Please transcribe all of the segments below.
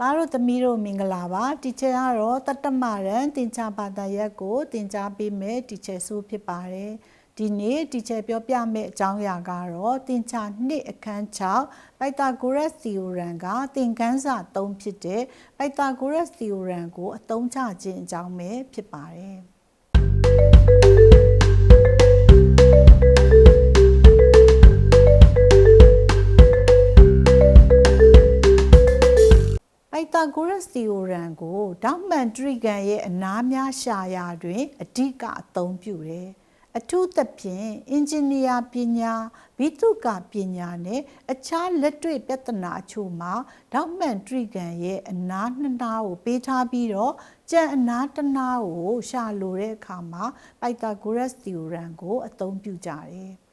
သားတို့သမီးတို့မင်္ဂလာပါတီချာကတော့တတ္တမရန်တင်ချာဘာသာရပ်ကိုတင်ကြားပေးမယ်တီချာဆိုဖြစ်ပါတယ်ဒီနေ့တီချာပြောပြမယ့်အကြောင်းအရာကတော့တင်ချာနှစ်အခန်း6ပိုက်တာဂိုရက်စီယိုရန်ကသင်ခန်းစာ3ဖြစ်တဲ့ပိုက်တာဂိုရက်စီယိုရန်ကိုအသုံးချခြင်းအကြောင်းပဲဖြစ်ပါတယ် တာဂိုရက်စီယိုရန်ကိုဒေါက်မန်ထရီဂန်ရဲ့အနားများရှာရာတွင်အဓိကအသုံးပြုတယ်။အထူးသဖြင့်အင်ဂျင်နီယာပညာဘိတုကပညာနဲ့အခြားလက်တွေ့ပြဿနာအချို့မှာဒေါက်မန်ထရီဂန်ရဲ့အနားနှစ်နားကိုပေးထားပြီးတော့ကြံအနားတစ်နားကိုရှာလိုတဲ့အခါမှာပိုက်တာဂိုရက်စီယိုရန်ကိုအသုံးပြုကြတယ်။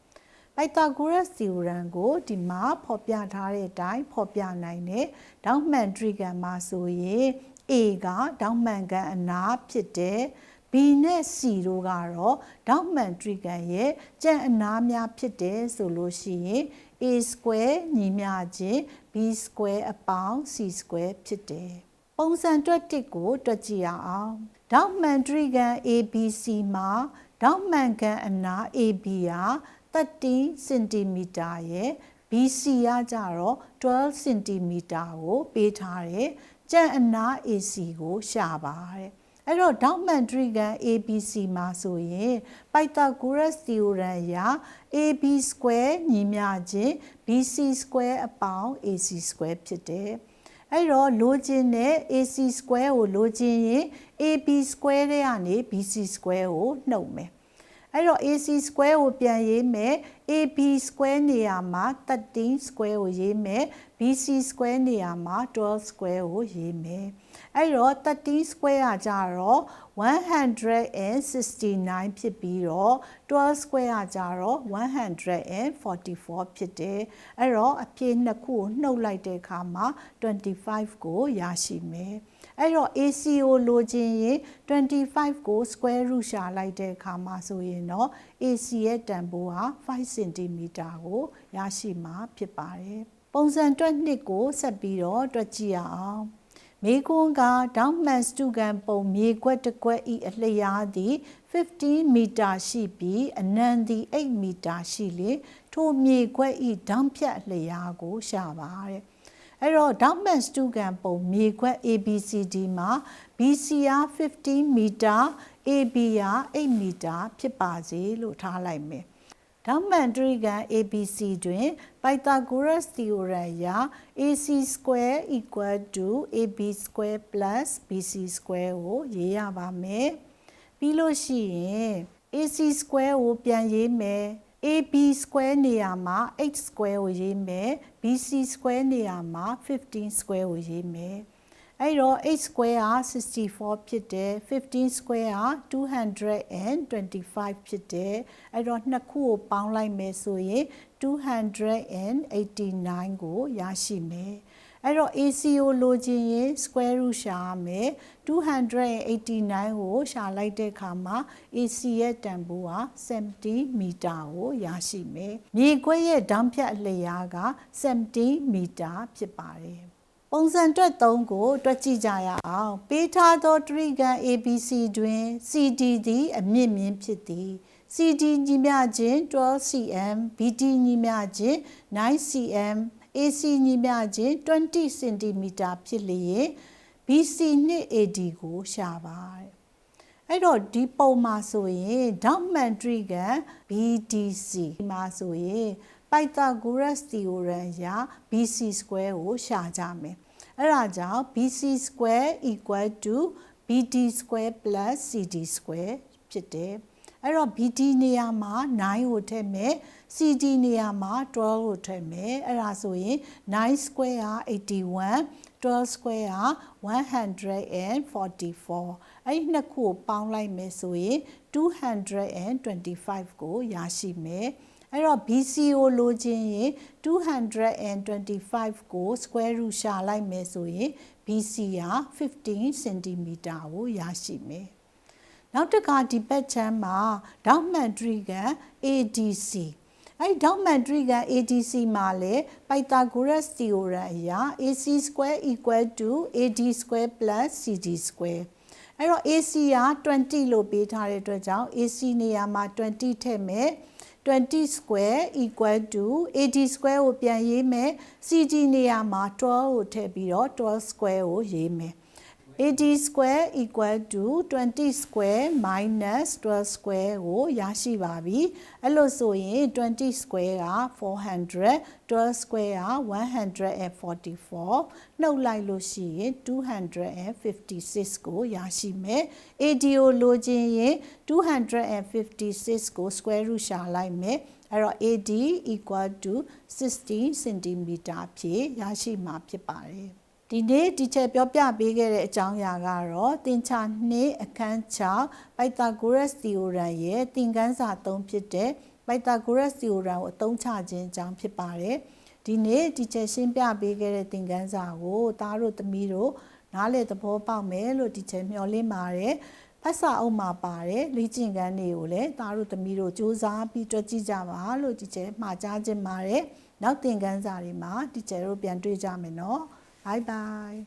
ပိုက်တာဂိုရက်စီယိုရန်ကိုဒီမှာဖော်ပြထားတဲ့အတိုင်းဖော်ပြနိုင်တယ်။ဒေါက်မန်ထရီဂန်မှာဆိုရင် A ကဒေါက်မန်ကန်အနာဖြစ်တယ်။ B နဲ့ C တို့ကတော့ဒေါက်မန်ထရီဂန်ရဲ့ကြံအနာများဖြစ်တယ်ဆိုလို့ရှိရင် A square ညီမျှခြင်း B square အပေါင်း C square ဖြစ်တယ်။ပုံစံတွက်တစ်ကိုတွက်ကြည့်ရအောင်။ဒေါက်မန်ထရီဂန် ABC မှာဒေါက်မန်ကန်အနာ AB ဟာ 13စင်တီမီတာရဲ့ BC ကကြတော့12စင်တီမီတာကိုပေးထားတယ်။ကြံအနာ AC ကိုရှာပါတဲ့။အဲ့တော့ဒေါက်မန်ထရီဂန် ABC မှာဆိုရင်ပိုက်တာဂိုရက်စီယိုရန်ရာ AB square ညီမျှခြင်း BC square အပေါင်း AC square ဖြစ်တယ်။အဲ့တော့လိုချင်တဲ့ AC square ကိုလိုချင်ရင် AB square တဲ့ကနေ BC square ကိုနှုတ်မယ်။ အဲ့တော့ AC square ကိုပြန်ရေးမယ် AB square နေရာမှာ13 square ကိုရေးမယ် BC square နေရာမှာ12 square ကိုရေးမယ်အဲ့တော့13 square ကကြတော့169ဖြစ်ပြီးတော့12 square ကကြတော့144ဖြစ်တယ်အဲ့တော့အဖြေနှစ်ခုကိုနှုတ်လိုက်တဲ့အခါမှာ25ကိုရရှိမယ် အဲ့တော့ AC ကိုလိုချင်ရင်25ကို square root ရှာလိုက်တဲ့အခါမှာဆိုရင်တော့ AC ရဲ့တန်ဖိုးဟာ5 cm ကိုရရှိမှာဖြစ်ပါတယ်ပုံစံတွက်နှစ်ကိုဆက်ပြီးတော့တွက်ကြည့်ရအောင်မေကွန်းကဒေါက်မန်စတူကန်ပုံမြေခွက်တစ်ခွက်ဤအလျားသည်15မီတာရှိပြီးအနံသည်8မီတာရှိလေထိုမြေခွက်ဤဒေါင်းဖြတ်အလျားကိုရှာပါတဲ့ အဲ့တော့ Dogman Stugan ပုံမြေခွက် ABCD မှာ BC က15မီတာ AB က8မီတာဖြစ်ပါစေလို့ထားလိုက်မယ်။ဒေါမန်ထရီဂန် ABC တွင် Pythagoras theorem အရ AC square equal to AB square plus BC square ကိုရေးရပါမယ်။ပြီးလို့ရှိရင် AC square ကိုပြန်ရေးမယ်။ AB square နေရာမှာ h square ကိုရေးမယ် BC square နေရာမှာ15 square ကိုရေးမယ်အဲ့တော့ h square က64ဖြစ်တယ်15 square က225ဖြစ်တယ်အဲ့တော့နှစ်ခုကိုပေါင်းလိုက်မယ်ဆိုရင်289ကိုရရှိမယ် အဲ့တော့ AC ကိုလိုချင်ရင် square root ရှာရမယ်289ကိုရှာလိုက်တဲ့အခါမှာ AC ရဲ့တန်ဖိုးဟာ70မီတာကိုရရှိမယ်မြေခွက်ရဲ့ဓာတ်ဖြတ်အလျားက70မီတာဖြစ်ပါတယ်ပုံစံတွက်3ကို တွက်ကြည့်ကြရအောင်ပေးထားသောတရိကန် ABC တွင် CD သည် အမြင့်မြင့်ဖြစ်သည် CD ညီမျှခြင်း 12cm BD ညီမျှခြင်း 9cm AC ညီမျှခြင်း20 cm ဖြစ်လျင် BC နှင့် AD ကိုရှာပါတဲ့အဲ့တော့ဒီပုံမှာဆိုရင်ဒေါက်မန်ထရီက BDC မှာဆိုရင် Pythagoras theorem ရာ BC square ကိုရှာကြမယ်အဲ့ဒါကြောင့် BC square equal to BD square plus CD square ဖြစ်တယ် အဲ့တော့ BD နေရာမှာ9ကိုထည့်မယ် CD နေရာမှာ12ကိုထည့်မယ်အဲ့ဒါဆိုရင်9 square က81 12 square က144အဲ့ဒီနှစ်ခုကိုပေါင်းလိုက်မယ်ဆိုရင်225ကိုရရှိမယ်အဲ့တော့ BC ကိုလိုချင်ရင်225ကို square root ရှာလိုက်မယ်ဆိုရင် BC က15 cm ကိုရရှိမယ် နောက်တစ်ခါဒီဘက်ချမ်းမှာဒေါက်မန်ထရီကန် ADC အဲ့ဒီထောက်မှန်တရိကန် ADC မှာလည်း Pythagoras theorem အရာ AC square equal to AD square plus CD square အဲ့တော့ AC က20လို့ပေးထားတဲ့အတွက်ကြောင့် AC နေရာမှာ20ထည့်မယ်20 square equal to AD square ကိုပြန်ရေးမယ် CD နေရာမှာ12ကိုထည့်ပြီးတော့12 square ကိုရေးမယ် AD square equal to 20 square minus 12 square ကိုရရှိပါပြီအဲ့လိုဆိုရင်20 square က400 12 square က144နှုတ်လိုက်လို့ရှိရင်256ကိုရရှိမယ် AD ကိုလိုချင်ရင်256ကို square root ရှာလိုက်မယ်အဲ့တော့ AD equal to 60 cm ဖြစ်ရရှိမှာဖြစ်ပါတယ် ဒီနေ့ဒီချက်ပြောပြပေးခဲ့တဲ့အကြောင်းအရာကတော့သင်္ချာ2အခန်း6 Pythagoras theorem ရဲ့သင်ခန်းစာ3ဖြစ်တဲ့ Pythagoras theorem ကိုအသုံးချခြင်းအကြောင်းဖြစ်ပါတယ်ဒီနေ့ဒီချက်ရှင်းပြပေးခဲ့တဲ့သင်ခန်းစာကိုသားတို့သမီးတို့နားလည်သဘောပေါက်မယ်လို့ဒီချက်မျှော်လင့်ပါတယ်ဖတ်စာအုပ်မှာပါတယ်လေ့ကျင့်ခန်းတွေကိုလည်းသားတို့သမီးတို့စူးစမ်းပြီးတွက်ကြည့်ကြပါလို့ဒီချက်မှာကြားခြင်းပါတယ်နောက်သင်ခန်းစာတွေမှာဒီချက်တို့ပြန်တွေ့ကြမယ်နော် Bye bye.